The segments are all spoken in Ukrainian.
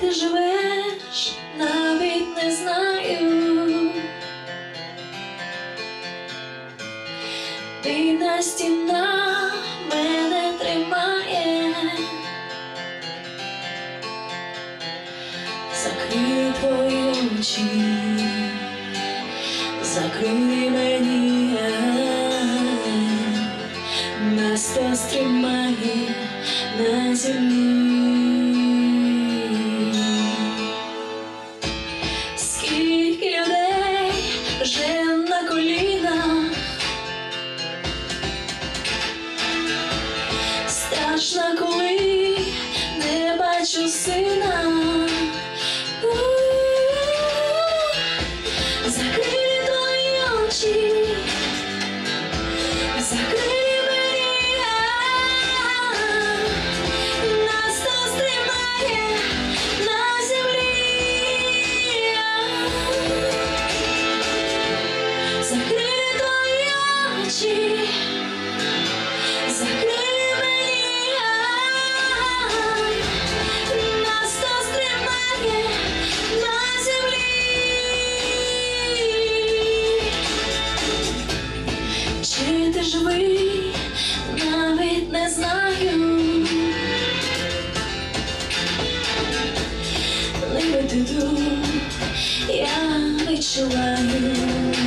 ти живеш, навіть не знаю. Бідна стіна мене тримає. Закрию твої очі, закрий мені, нас тримає на землі. Страшно, коли не бачу сина. Закрий твої очі, закрий живий, навіть не знаю. Ніби ти тут, я відчуваю.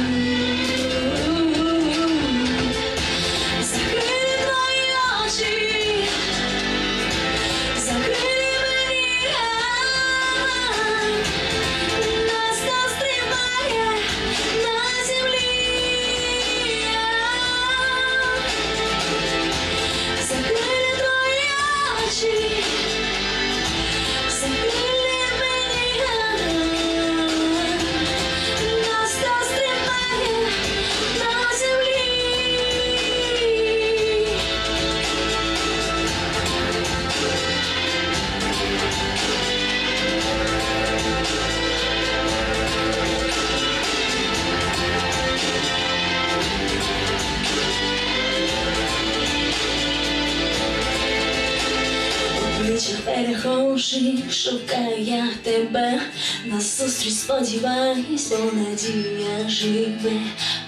Обличчя перехожий, шукаю я тебе, назустріч сподіваюсь, бо надія живе,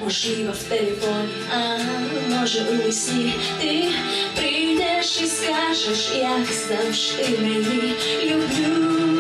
можливо в телефоні, а може у весні ти прийдеш і скажеш, як завжди мені. Люблю.